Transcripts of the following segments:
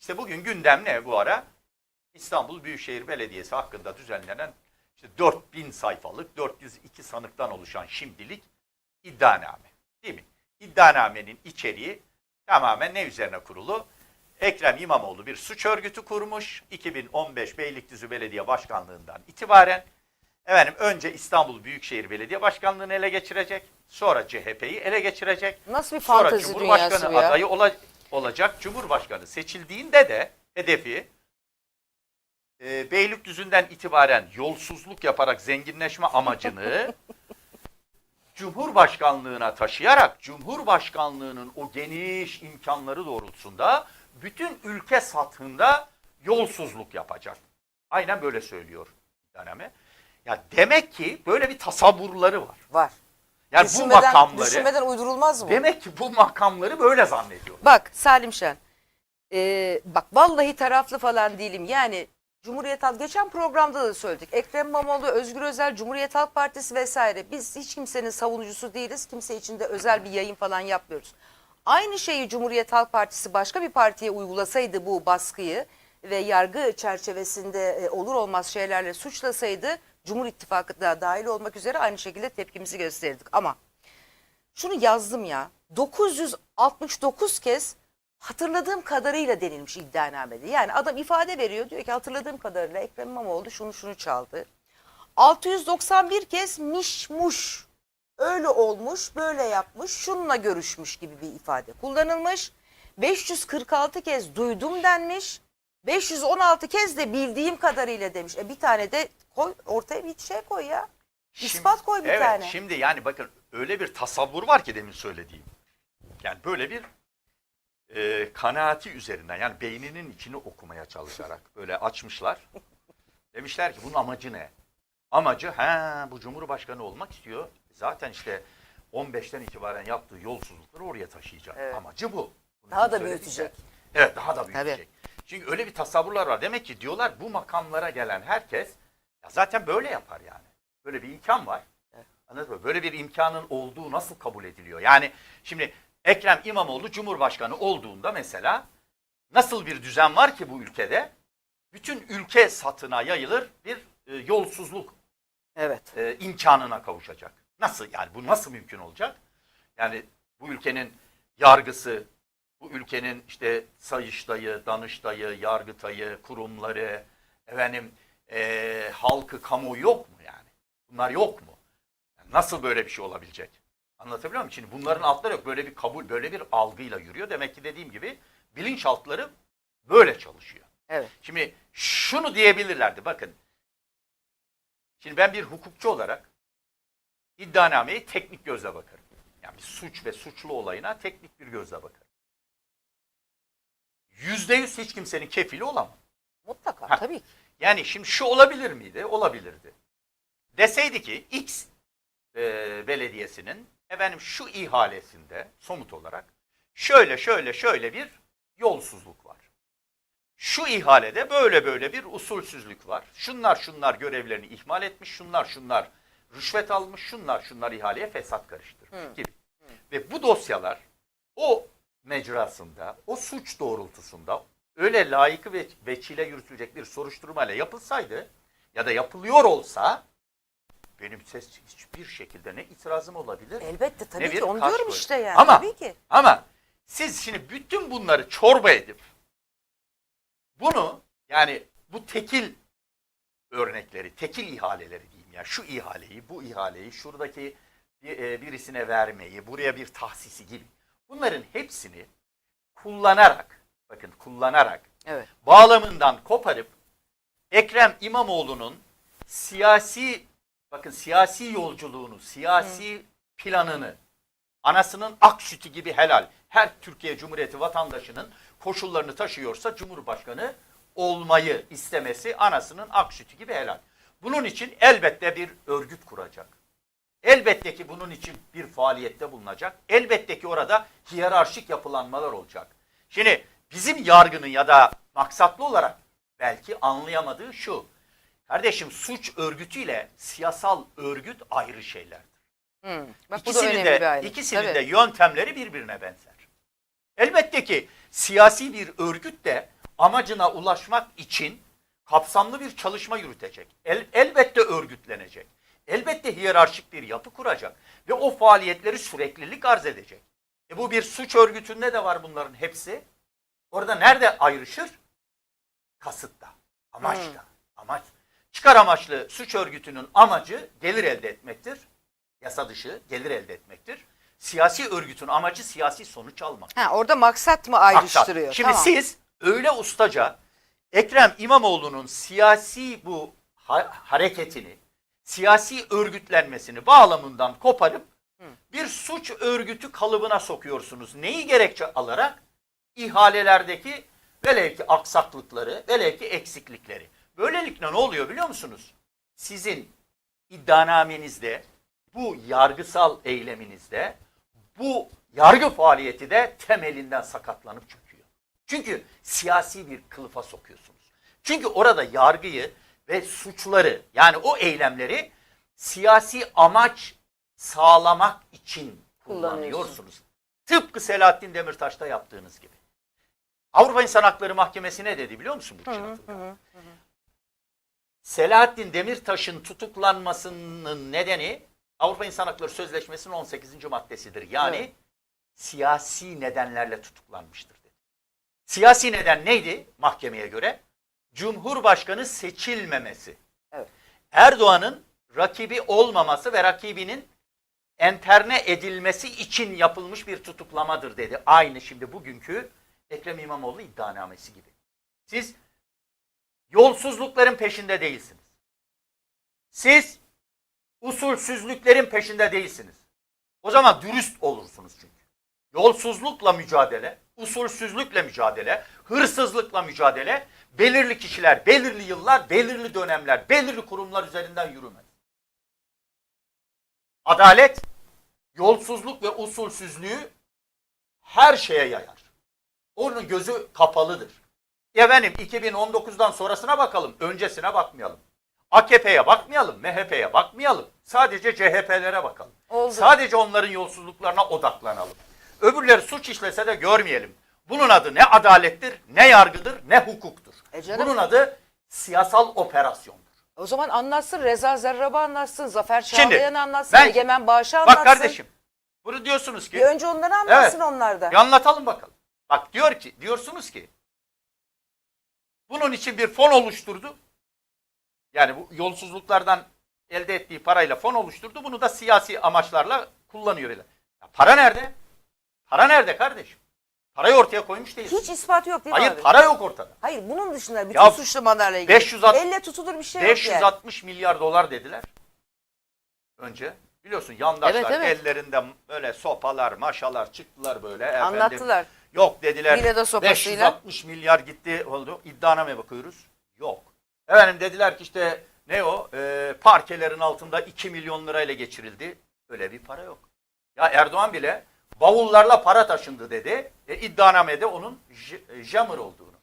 İşte bugün gündem ne bu ara? İstanbul Büyükşehir Belediyesi hakkında düzenlenen işte 4000 sayfalık 402 sanıktan oluşan şimdilik iddianame. Değil mi? İddianamenin içeriği tamamen ne üzerine kurulu? Ekrem İmamoğlu bir suç örgütü kurmuş. 2015 Beylikdüzü Belediye Başkanlığından itibaren efendim önce İstanbul Büyükşehir Belediye Başkanlığı'nı ele geçirecek. Sonra CHP'yi ele geçirecek. Nasıl bir Sonra fantezi Cumhurbaşkanı dünyası bu ya? adayı ola- olacak. Cumhurbaşkanı seçildiğinde de hedefi e, Beylikdüzü'nden itibaren yolsuzluk yaparak zenginleşme amacını Cumhurbaşkanlığına taşıyarak Cumhurbaşkanlığının o geniş imkanları doğrultusunda bütün ülke sathında yolsuzluk yapacak. Aynen böyle söylüyor dönemi. Ya demek ki böyle bir tasavvurları var. Var. Yani bu düşünmeden, makamları düşünmeden uydurulmaz mı? demek ki bu makamları böyle zannediyor. Bak Salim Şen. Ee, bak vallahi taraflı falan değilim. Yani Cumhuriyet Halk geçen programda da söyledik. Ekrem İmamoğlu, Özgür Özel, Cumhuriyet Halk Partisi vesaire. Biz hiç kimsenin savunucusu değiliz. Kimse için de özel bir yayın falan yapmıyoruz. Aynı şeyi Cumhuriyet Halk Partisi başka bir partiye uygulasaydı bu baskıyı ve yargı çerçevesinde e, olur olmaz şeylerle suçlasaydı Cumhur İttifakı da dahil olmak üzere aynı şekilde tepkimizi gösterirdik. Ama şunu yazdım ya 969 kez hatırladığım kadarıyla denilmiş iddianamede. Yani adam ifade veriyor diyor ki hatırladığım kadarıyla Ekrem İmamoğlu şunu şunu çaldı. 691 kez mişmuş öyle olmuş böyle yapmış şununla görüşmüş gibi bir ifade kullanılmış. 546 kez duydum denmiş. 516 kez de bildiğim kadarıyla demiş. E bir tane de koy ortaya bir şey koy ya. İspat koy bir evet, tane. Şimdi yani bakın öyle bir tasavvur var ki demin söylediğim. Yani böyle bir e, kanaati üzerinden yani beyninin içini okumaya çalışarak böyle açmışlar. Demişler ki bunun amacı ne? Amacı ha bu Cumhurbaşkanı olmak istiyor. Zaten işte 15'ten itibaren yaptığı yolsuzlukları oraya taşıyacak. Evet. Amacı bu. Bunun Daha da büyütecek. Evet daha da büyütecek. Çünkü öyle bir tasavvurlar var. Demek ki diyorlar bu makamlara gelen herkes ya zaten böyle yapar yani. Böyle bir imkan var. Anladın mı? Böyle bir imkanın olduğu nasıl kabul ediliyor? Yani şimdi Ekrem İmamoğlu Cumhurbaşkanı olduğunda mesela nasıl bir düzen var ki bu ülkede? Bütün ülke satına yayılır bir e, yolsuzluk Evet. e, imkanına kavuşacak. Nasıl yani bu nasıl mümkün olacak? Yani bu ülkenin yargısı, bu ülkenin işte sayıştayı, danıştayı, yargıtayı, kurumları, efendim e, halkı, kamuoyu yok mu yani? Bunlar yok mu? Yani nasıl böyle bir şey olabilecek? Anlatabiliyor muyum? Şimdi bunların altları yok. Böyle bir kabul, böyle bir algıyla yürüyor. Demek ki dediğim gibi bilinçaltları böyle çalışıyor. Evet. Şimdi şunu diyebilirlerdi bakın. Şimdi ben bir hukukçu olarak iddianameyi teknik gözle bakarım. Yani bir suç ve suçlu olayına teknik bir gözle bakarım. Yüzde yüz hiç kimsenin kefili olamam. Mutlaka Ha. tabii ki. Yani şimdi şu olabilir miydi? Olabilirdi. Deseydi ki X e, belediyesinin efendim şu ihalesinde somut olarak şöyle şöyle şöyle bir yolsuzluk var. Şu ihalede böyle böyle bir usulsüzlük var. Şunlar şunlar görevlerini ihmal etmiş, şunlar şunlar rüşvet almış, şunlar şunlar ihaleye fesat karıştırmış Hı. gibi. Ve bu dosyalar o mecrasında, o suç doğrultusunda öyle layıkı ve veçile yürütülecek bir soruşturmayla yapılsaydı ya da yapılıyor olsa benim ses hiçbir şekilde ne itirazım olabilir Elbette tabii Ne ki onu diyorum koy. işte yani. Ama- tabii ki. ama siz şimdi bütün bunları çorba edip bunu yani bu tekil örnekleri, tekil ihaleleri diyeyim ya şu ihaleyi, bu ihaleyi, şuradaki e, birisine vermeyi, buraya bir tahsisi gibi bunların hepsini kullanarak, bakın kullanarak Evet. bağlamından koparıp Ekrem İmamoğlu'nun siyasi bakın siyasi yolculuğunu, siyasi planını anasının ak sütü gibi helal her Türkiye Cumhuriyeti vatandaşının koşullarını taşıyorsa Cumhurbaşkanı olmayı istemesi anasının ak sütü gibi helal. Bunun için elbette bir örgüt kuracak. Elbette ki bunun için bir faaliyette bulunacak. Elbette ki orada hiyerarşik yapılanmalar olacak. Şimdi bizim yargının ya da maksatlı olarak belki anlayamadığı şu. Kardeşim suç örgütüyle siyasal örgüt ayrı şeylerdir. Hı. Bak bu da İkisinin de, bir ayrım. ikisinin Tabii. de yöntemleri birbirine benzer. Elbette ki siyasi bir örgüt de amacına ulaşmak için kapsamlı bir çalışma yürütecek. El- elbette örgütlenecek. Elbette hiyerarşik bir yapı kuracak. Ve o faaliyetleri süreklilik arz edecek. E bu bir suç örgütünde de var bunların hepsi. Orada nerede ayrışır? Kasıtta, amaçta, amaç. Çıkar amaçlı suç örgütünün amacı gelir elde etmektir. Yasa dışı gelir elde etmektir. Siyasi örgütün amacı siyasi sonuç almak. Ha, orada maksat mı Maksat. ayrıştırıyor? Şimdi Tamam. siz öyle ustaca Ekrem İmamoğlu'nun siyasi bu ha- hareketini, siyasi örgütlenmesini bağlamından koparıp bir suç örgütü kalıbına sokuyorsunuz. Neyi gerekçe alarak? İhalelerdeki velev ki aksaklıkları, velev ki eksiklikleri. Böylelikle ne oluyor biliyor musunuz? Sizin iddianamenizde, bu yargısal eyleminizde, bu yargı faaliyeti de temelinden sakatlanıp çöküyor. Çünkü siyasi bir kılıfa sokuyorsunuz. Çünkü orada yargıyı ve suçları yani o eylemleri siyasi amaç sağlamak için kullanıyorsunuz. Tıpkı Selahattin Demirtaş'ta yaptığınız gibi. Avrupa İnsan Hakları Mahkemesi ne dedi biliyor musun bu Atılgan? Selahattin Demirtaş'ın tutuklanmasının nedeni Avrupa İnsan Hakları Sözleşmesi'nin 18. maddesidir. Yani Evet. siyasi nedenlerle tutuklanmıştır dedi. Siyasi neden neydi mahkemeye göre? Cumhurbaşkanı seçilmemesi. Evet. Erdoğan'ın rakibi olmaması ve rakibinin enterne edilmesi için yapılmış bir tutuklamadır dedi. Aynı şimdi bugünkü Ekrem İmamoğlu iddianamesi gibi. Siz yolsuzlukların peşinde değilsiniz. Siz usulsüzlüklerin peşinde değilsiniz. O zaman dürüst olursunuz çünkü. Yolsuzlukla mücadele, usulsüzlükle mücadele, hırsızlıkla mücadele, belirli kişiler, belirli yıllar, belirli dönemler, belirli kurumlar üzerinden yürümez. Adalet, yolsuzluk ve usulsüzlüğü her şeye yayar. Onun gözü kapalıdır. Efendim 2019'dan sonrasına bakalım, öncesine bakmayalım. AKP'ye bakmayalım, MHP'ye bakmayalım. Sadece CHP'lere bakalım. Oldu. Sadece onların yolsuzluklarına odaklanalım. Öbürleri suç işlese de görmeyelim. Bunun adı ne adalettir, ne yargıdır, ne hukuktur. E canım. Bunun adı siyasal operasyondur. O zaman anlatsın Reza Zerrab'ı anlatsın, Zafer Şimdi, Çağlayan anlatsın, ben- Egemen Bağış'ı anlatsın. Bak kardeşim, bunu diyorsunuz ki, Bir önce onları anlatsın Evet. onlar da. bir anlatalım bakalım. Bak diyor ki, diyorsunuz ki, bunun için bir fon oluşturdu. Yani bu yolsuzluklardan elde ettiği parayla fon oluşturdu. Bunu da siyasi amaçlarla kullanıyor. Ya para nerede? Para nerede kardeşim? Parayı ortaya koymuş değil. Hiç ispatı yok değil mi Hayır abi? para yok ortada. Hayır bunun dışında bütün Ya suçlamalarla ilgili 560 elle tutulur bir şey yok yani. 560 milyar dolar dediler. Önce biliyorsun yandaşlar Evet, evet. ellerinde böyle sopalar, maşalar çıktılar böyle. efendim. Yok dediler. Biledo sopasıyla. 560 milyar gitti oldu. İddianame bakıyoruz. Yok. Efendim dediler ki işte ne o? Ee, parkelerin altında 2 milyon lirayla geçirildi. Öyle bir para yok. Ya Erdoğan bile bavullarla para taşındı dedi. E, iddianamede onun jammer olduğunu.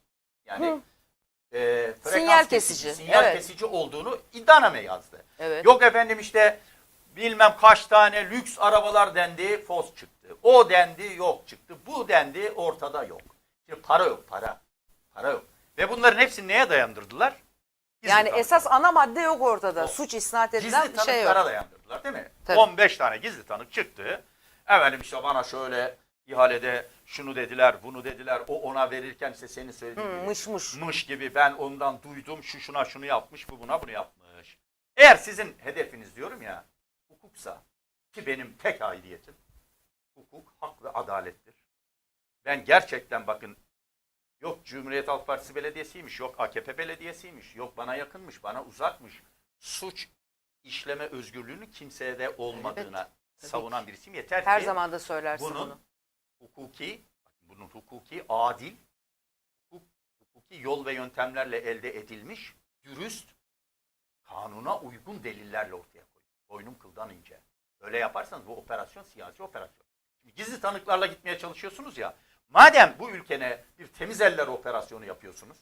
Yani Hı. e, Sinyal kesici, sinyal evet. kesici olduğunu iddianame yazdı. Evet. Yok efendim işte bilmem kaç tane lüks arabalar dendi, fos çıktı. O dendi, yok çıktı. Bu dendi, ortada yok. Şimdi para yok, para. Para yok. Ve bunların hepsini neye dayandırdılar? Gizli Yani tanık. esas ana madde yok ortada. Yok. Suç isnat gizli edilen bir şey tanıklara yok. dayandırdılar değil mi? Tabii. 15 tane gizli tanık çıktı. Efendim işte bana şöyle ihalede şunu dediler, bunu dediler. O ona verirken işte senin söylediğin Hı, gibi mış mış. mış gibi ben ondan duydum şu şuna şunu yapmış bu buna bunu yapmış. Eğer sizin hedefiniz diyorum ya hukuksa ki benim tek aidiyetim hukuk, hak ve adalettir. Ben gerçekten bakın yok Cumhuriyet Halk Partisi belediyesiymiş, yok AKP belediyesiymiş, yok bana yakınmış, bana uzakmış. Suç işleme özgürlüğünün kimseye de olmadığına tabii savunan birisiyim. Yeter Her ki zaman da söylersin bunun bunu. hukuki, bunun hukuki, adil, hukuk, hukuki yol ve yöntemlerle elde edilmiş, dürüst, kanuna uygun delillerle ortaya koyun. Boynum kıldan ince. Böyle yaparsanız bu operasyon siyasi operasyon. Gizli tanıklarla gitmeye çalışıyorsunuz ya, madem bu ülkene bir temiz eller operasyonu yapıyorsunuz,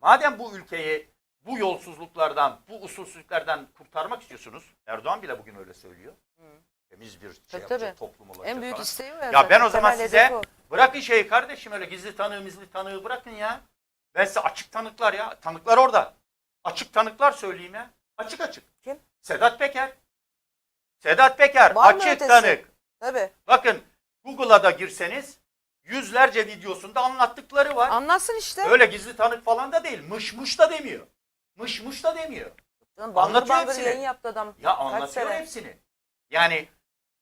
madem bu ülkeyi bu yolsuzluklardan, bu usulsüzlüklerden kurtarmak istiyorsunuz, Erdoğan bile bugün öyle söylüyor. Temiz bir şey Tabii, yapacak, tabii. toplum olacak En büyük falan. isteği o Ya ben o zaman Temel size o. bırakın şeyi kardeşim öyle gizli tanığı mizli tanığı bırakın ya. Ben size açık tanıklar ya. Tanıklar orada. Açık tanıklar söyleyeyim ya. Açık açık. Kim? Sedat Peker. Sedat Peker Var açık tanık. Tabii. Bakın Google'a da girseniz yüzlerce videosunda anlattıkları var. Anlatsın işte. Öyle gizli tanık falan da değil. Mış mış da demiyor. Mış mış da demiyor. Canım, Bangır Anlatıyor bangır hepsini. yayın yaptı adam. Ya anlatıyor sene? hepsini. Yani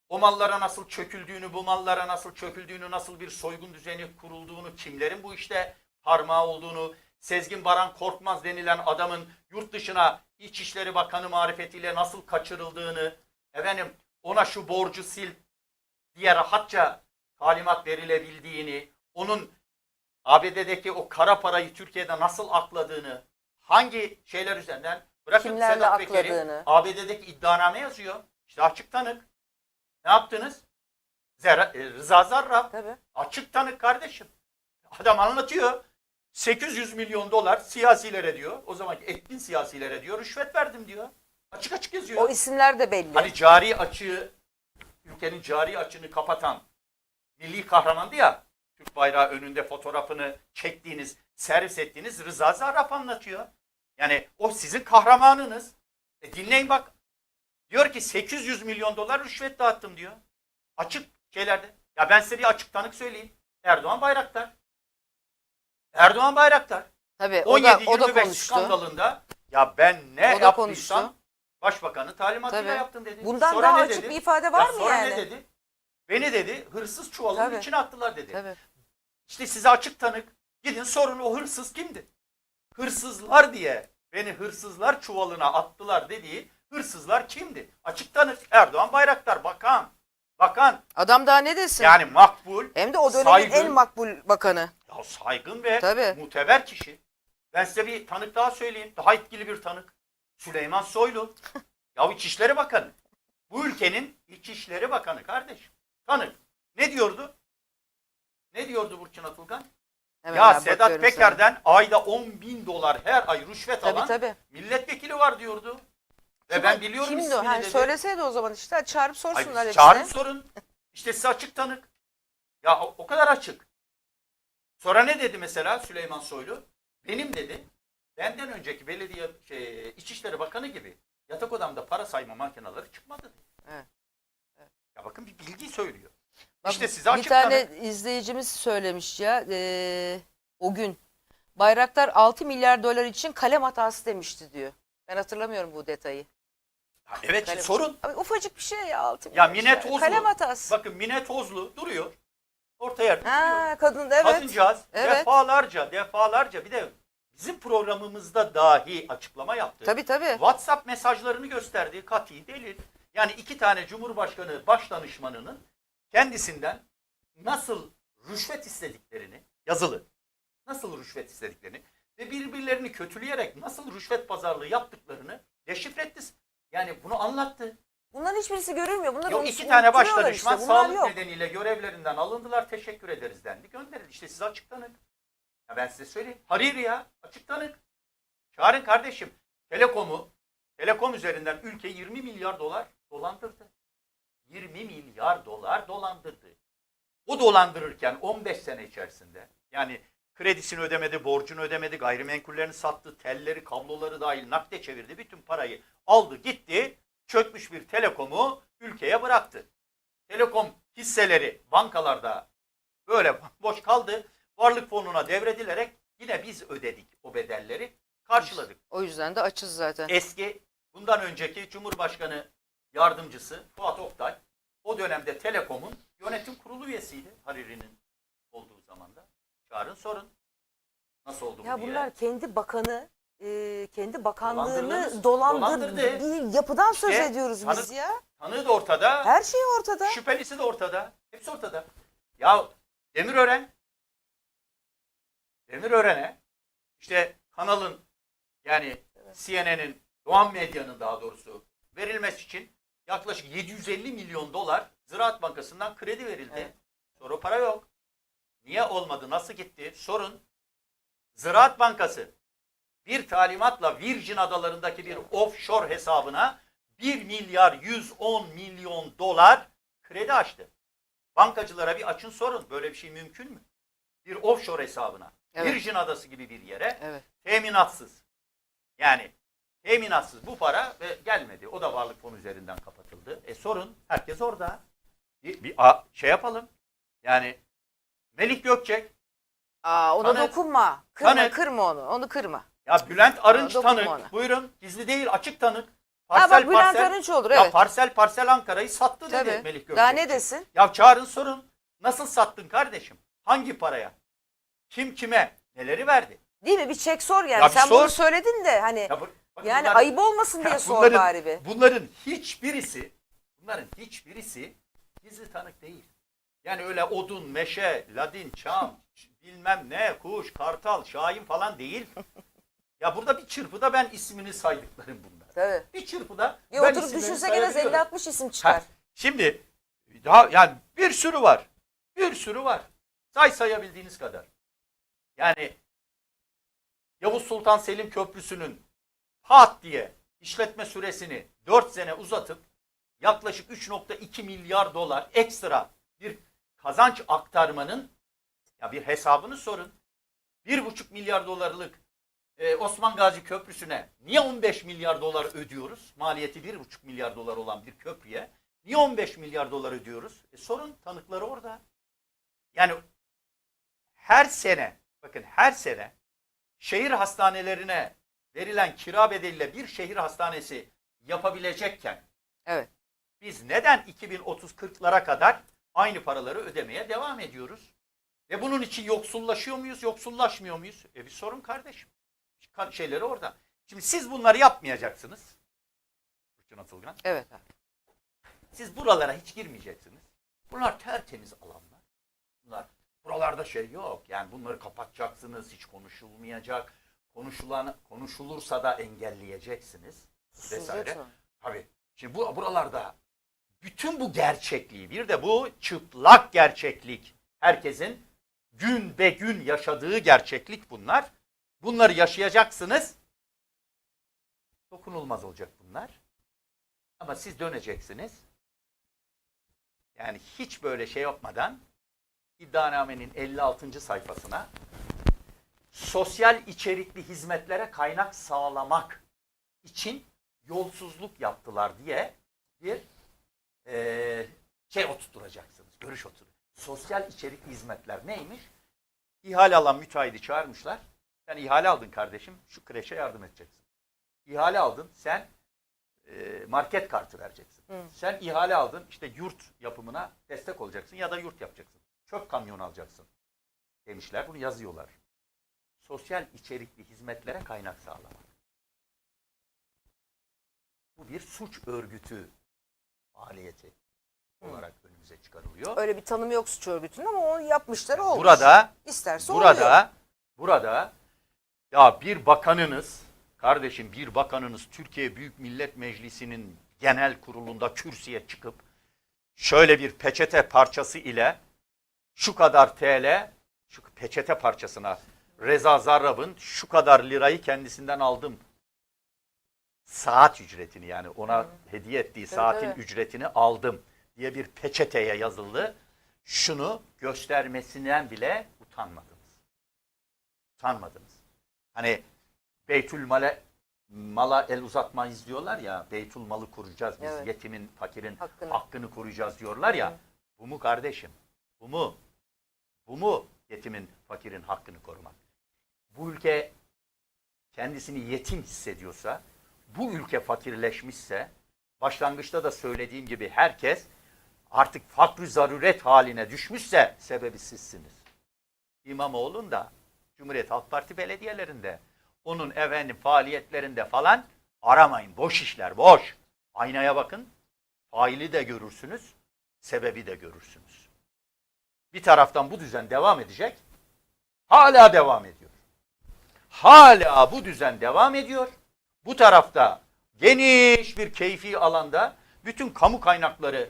o mallara nasıl çöküldüğünü, bu mallara nasıl çöküldüğünü, nasıl bir soygun düzeni kurulduğunu, kimlerin bu işte parmağı olduğunu, Sezgin Baran Korkmaz denilen adamın yurt dışına İçişleri Bakanı marifetiyle nasıl kaçırıldığını, efendim ona şu borcu sil diye rahatça talimat verilebildiğini, onun ABD'deki o kara parayı Türkiye'de nasıl akladığını, hangi şeyler üzerinden bırakın Kimlerle Sedat Peker'i. ABD'deki iddianame yazıyor. İşte açık tanık. Ne yaptınız? Zera, e, Rıza Zarrab. Tabii. Açık tanık kardeşim. Adam anlatıyor. 800 milyon dolar siyasilere diyor. O zamanki etkin siyasilere diyor. Rüşvet verdim diyor. Açık açık yazıyor. O isimler de belli. Hani cari açığı, ülkenin cari açığını kapatan milli kahramandı ya. Türk bayrağı önünde fotoğrafını çektiğiniz, servis ettiğiniz Rıza Zarrab anlatıyor. Yani o sizin kahramanınız. E dinleyin bak. Diyor ki 800 milyon dolar rüşvet dağıttım diyor. Açık şeylerde. Ya ben size bir açık tanık söyleyeyim. Erdoğan Bayraktar. Erdoğan Bayraktar. Tabii o da, o da 17-25 konuştu. skandalında ya ben ne O yaptıysam konuştu. Başbakanı talimatıyla Tabii. yaptım dedi. Bundan Sonra daha ne açık dedi? bir ifade Ya var mı sonra yani? ne dedi? Beni dedi hırsız çuvalının Tabii. içine attılar dedi. Tabii. İşte size açık tanık. Gidin sorun o hırsız kimdi? Hırsızlar diye beni hırsızlar çuvalına attılar dediği hırsızlar kimdi? Açık tanık Erdoğan Bayraktar bakan. Bakan Adam daha ne desin? yani makbul Hem de o dönemin saygın- en makbul bakanı. ya saygın ve Tabii. muteber kişi. Ben size bir tanık daha söyleyeyim. Daha etkili bir tanık. Süleyman Soylu. ya İçişleri Bakanı. Bu ülkenin İçişleri Bakanı kardeşim. Tanık. Ne diyordu? Ne diyordu Burçin Atılgan? Hemen ya Sedat Peker'den ayda 10 bin dolar her ay rüşvet sana. Tabii alan tabii. milletvekili var diyordu. Ve ben biliyorum Kimdi o? ismini Ha, dedi. söyleseydi o zaman işte çağırıp sorsunlar hepsine. çağırın sorun. İşte size açık tanık. Ya o, o kadar açık. Sonra ne dedi mesela Süleyman Soylu? Benim dedi benden önceki belediye şey, İçişleri Bakanı gibi yatak odamda para sayma makineleri çıkmadı. dedi. Evet. Ya bakın bir bilgi söylüyor. Bak, işte size bir tane izleyicimiz söylemiş ya e, o gün. Bayraktar 6 milyar dolar için kalem hatası demişti diyor. Ben hatırlamıyorum bu detayı. Ha, Evet Kalem- sorun. Abi ufacık bir şey ya 6 Ya milyar. Mine işte. Tozlu. Kalem hatası. Bakın Mine Tozlu duruyor. Orta yerde duruyor. Ha kadın evet. Kadıncağız Evet. defalarca defalarca bir de bizim programımızda dahi açıklama yaptı. Tabii tabii. WhatsApp mesajlarını gösterdiği kati delil. Yani iki tane Cumhurbaşkanı başdanışmanının kendisinden nasıl rüşvet istediklerini yazılı, nasıl rüşvet istediklerini ve birbirlerini kötüleyerek nasıl rüşvet pazarlığı yaptıklarını deşifre etti. Yani bunu anlattı. Bunların hiçbirisi görülmüyor. Bunlar Yok iki tane unutturuyorlar başdanışman işte. Bunlar sağlık yok. nedeniyle görevlerinden alındılar. Teşekkür ederiz dendi. Gönderildi. İşte size açık tanık. Ya ben size söyleyeyim. Hariri ya. Açık tanık. Çağırın kardeşim. Telekom'u Telekom üzerinden ülke 20 milyar dolar dolandırdı. 20 milyar dolar dolandırdı. O dolandırırken 15 sene içerisinde yani kredisini ödemedi, borcunu ödemedi, gayrimenkullerini sattı, telleri, kabloları dahil nakde çevirdi. Bütün parayı aldı gitti. Çökmüş bir telekomu ülkeye bıraktı. Telekom hisseleri bankalarda böyle boş kaldı. Varlık fonuna devredilerek yine biz ödedik o bedelleri. Karşıladık. O yüzden de açız zaten. Eski bundan önceki Cumhurbaşkanı yardımcısı Fuat Oktay o dönemde Telekom'un yönetim kurulu üyesiydi Hariri'nin olduğu zamanda. Çağırın sorun. Nasıl oldu Ya bu diye. bunlar kendi bakanı e, kendi bakanlığını Dolandırılmış, dolandırdığı dolandırdı. bir yapıdan söz İşte ediyoruz tanık- biz ya. Tanığı da ortada. Her şey ortada. Şüphelisi de ortada. Hepsi ortada. Ya Demirören Demirören'e işte kanalın yani CNN'in Doğan Medya'nın daha doğrusu verilmesi için yaklaşık 750 milyon dolar Ziraat Bankası'ndan kredi verildi. Evet. Sonra para yok. Niye olmadı? Nasıl gitti? Sorun. Ziraat Bankası bir talimatla Virgin Adalarındaki bir offshore hesabına 1 milyar 110 milyon dolar kredi açtı. Bankacılara bir açın sorun. Böyle bir şey mümkün mü? Bir offshore hesabına. Evet. Virgin Adası gibi bir yere Evet. teminatsız. Yani teminatsız bu para ve gelmedi. O da varlık fonu üzerinden kapatıldı. E sorun herkes orada. Bir, bir a- şey yapalım. Yani Melih Gökçek, Aa, ona Tanık. dokunma. Kırma, Tanık. kırma onu. Onu kırma. ya Bülent Arınç dokunma tanık. ona. Buyurun gizli değil açık tanık. Ha bak Bülent Arınç olur Ya evet. parsel parsel Ankara'yı sattı dedi Tabii. Melih Gökçek. Daha ne desin? Ya çağırın sorun. Nasıl sattın kardeşim? Hangi paraya? Kim kime? Neleri verdi? Değil mi? Bir çek sor yani. Ya bir Sen sor. bunu söyledin de hani Ya bu- bakın yani bunlar- ayıp olmasın diye Ya sor bunların- bari bir. Bunların hiçbirisi bunların hiçbirisi gizli tanık değil. Yani öyle odun, meşe, ladin, çam, bilmem ne, kuş, kartal, şahin falan değil. Ya burada bir çırpıda ben ismini saydıklarım bunlar. Tabii. Bir çırpıda Ya ben oturup isimlerini düşünsek en az sayabiliyorum. 50-60 isim çıkar. Ha, Şimdi daha yani bir sürü var. Bir sürü var. Say sayabildiğiniz kadar. Yani Yavuz Sultan Selim Köprüsü'nün pat diye işletme süresini 4 sene uzatıp yaklaşık 3.2 milyar dolar ekstra bir kazanç aktarmanın ya bir hesabını sorun. 1.5 milyar dolarlık e, Osman Gazi Köprüsü'ne niye 15 milyar dolar ödüyoruz? Maliyeti 1,5 milyar dolar olan bir köprüye niye 15 milyar dolar ödüyoruz? E sorun tanıkları orada. Yani her sene bakın her sene şehir hastanelerine verilen kira bedeliyle bir şehir hastanesi yapabilecekken Evet. biz neden 2030-40'lara kadar aynı paraları ödemeye devam ediyoruz? Ve bunun için yoksullaşıyor muyuz, yoksullaşmıyor muyuz? E bir sorun kardeşim. Ka- Şeyleri orada. Şimdi siz bunları yapmayacaksınız. Burçin Atılgan. Evet abi. Siz buralara hiç girmeyeceksiniz. Bunlar tertemiz alanlar. Bunlar buralarda şey yok. Yani bunları kapatacaksınız. Hiç konuşulmayacak. Konuşulan konuşulursa da engelleyeceksiniz vesaire. Tabii. Şimdi bu buralarda bütün bu gerçekliği bir de bu çıplak gerçeklik herkesin gün be gün yaşadığı gerçeklik bunlar. Bunları yaşayacaksınız. Dokunulmaz olacak bunlar. Ama siz döneceksiniz. Yani hiç böyle şey yapmadan iddianamenin 56. sayfasına sosyal içerikli hizmetlere kaynak sağlamak için yolsuzluk yaptılar diye bir eee, şey oturtturacaksınız. Görüş otur. Sosyal içerikli hizmetler neymiş? İhale alan müteahhidi çağırmışlar. Sen ihale aldın kardeşim. Şu kreşe yardım edeceksin. İhale aldın. Sen eee, market kartı vereceksin. Hı. Sen ihale aldın. işte yurt yapımına destek olacaksın ya da yurt yapacaksın. Çöp kamyon alacaksın. Demişler. Bunu yazıyorlar. Sosyal içerikli hizmetlere kaynak sağlamak. Bu bir suç örgütü faaliyeti olarak önümüze çıkarılıyor. Öyle bir tanım yok suç örgütünün ama onu yapmışlar olmuş. Burada İsterse oluyor. burada burada ya bir bakanınız kardeşim bir bakanınız Türkiye Büyük Millet Meclisi'nin genel kurulunda kürsüye çıkıp şöyle bir peçete parçası ile şu kadar TL şu peçete parçasına Reza Zarrab'ın şu kadar lirayı kendisinden aldım. Saat ücretini yani ona hediye ettiği Tabii, saatin tabii. ücretini aldım diye bir peçeteye yazılı. Şunu göstermesinden bile utanmadınız. Utanmadınız. Hani Beytül Male mala el uzatmayız diyorlar ya. Beytül malı kuracağız biz. Evet. Yetimin, fakirin Hakkını. hakkını koruyacağız diyorlar ya. Hı. Bu mu kardeşim? Bu mu? Bu mu yetimin, fakirin hakkını korumak? Bu ülke kendisini yetim hissediyorsa, bu ülke fakirleşmişse, başlangıçta da söylediğim gibi herkes artık fakr zaruret haline düşmüşse sebebi sizsiniz. İmamoğlu'nun da Cumhuriyet Halk Parti belediyelerinde, onun efendim faaliyetlerinde falan aramayın. Boş işler, boş. Aynaya bakın, faili de görürsünüz, sebebi de görürsünüz. Bir taraftan bu düzen devam edecek, hala devam ediyor. Hala bu düzen devam ediyor. Bu tarafta geniş bir keyfi alanda bütün kamu kaynakları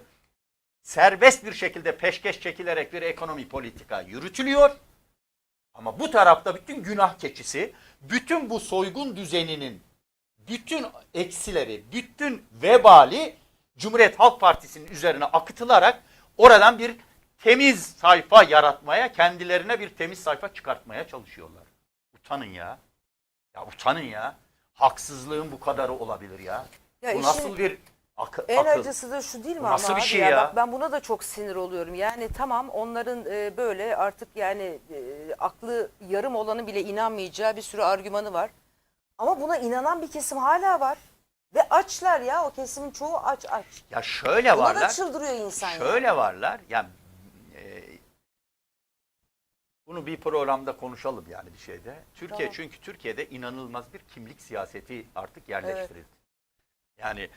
serbest bir şekilde peşkeş çekilerek bir ekonomi politika yürütülüyor. Ama bu tarafta bütün günah keçisi, bütün bu soygun düzeninin bütün eksileri, bütün vebali Cumhuriyet Halk Partisi'nin üzerine akıtılarak oradan bir temiz sayfa yaratmaya, kendilerine bir temiz sayfa çıkartmaya çalışıyorlar. Utanın ya. Ya utanın ya. Haksızlığın bu kadarı olabilir ya. Ya bu nasıl bir akı- En akıl? acısı da şu değil mi ama nasıl bir şey ya? ya? Bak ben buna da çok sinir oluyorum. Yani tamam onların e, böyle artık yani e, aklı yarım olanı bile inanmayacağı bir sürü argümanı var. Ama buna inanan bir kesim hala var. Ve açlar ya o kesimin çoğu aç aç. Ya şöyle Buna da varlar. çıldırıyor insan. Şöyle varlar. Yani bunu bir programda konuşalım yani bir şeyde. Türkiye Tamam. çünkü Türkiye'de inanılmaz bir kimlik siyaseti artık yerleştirildi. Yani